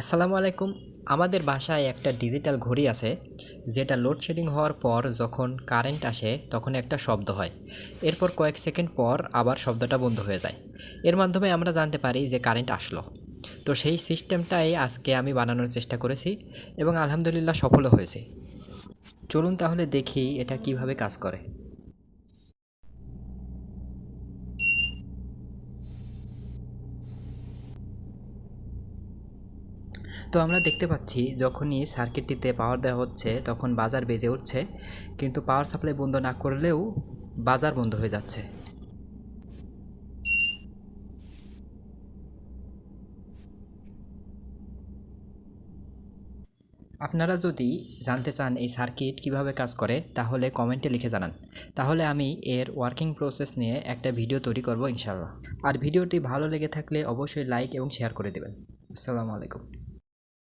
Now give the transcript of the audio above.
আসসালামু আলাইকুম। আমাদের বাসায় একটা ডিজিটাল ঘড়ি আছে, যেটা লোডশেডিং হওয়ার পর যখন কারেন্ট আসে তখন একটা শব্দ হয়। এরপর কয়েক সেকেন্ড পর আবার শব্দটা বন্ধ হয়ে যায়। এর মাধ্যমে আমরা জানতে পারি যে কারেন্ট আসলো। তো সেই সিস্টেমটাই আজকে আমি বানানোর চেষ্টা করেছি এবং আলহামদুলিল্লাহ সফলও হয়েছে। চলুন তাহলে দেখি এটা কীভাবে কাজ করে। তো আমরা দেখতে পাচ্ছি যখনই সার্কিটটিতে পাওয়ার দেওয়া হচ্ছে, তখন বাজার বেজে উঠছে। কিন্তু পাওয়ার সাপ্লাই বন্ধ না করলেও বাজার বন্ধ হয়ে যাচ্ছে। আপনারা যদি জানতে চান এই সার্কিট কীভাবে কাজ করে, তাহলে কমেন্টে লিখে জানান। তাহলে আমি এর ওয়ার্কিং প্রসেস নিয়ে একটা ভিডিও তৈরি করব ইনশাল্লাহ আর ভিডিওটি ভালো লেগে থাকলে অবশ্যই লাইক এবং শেয়ার করে দেবেন। আসসালামু আলাইকুম।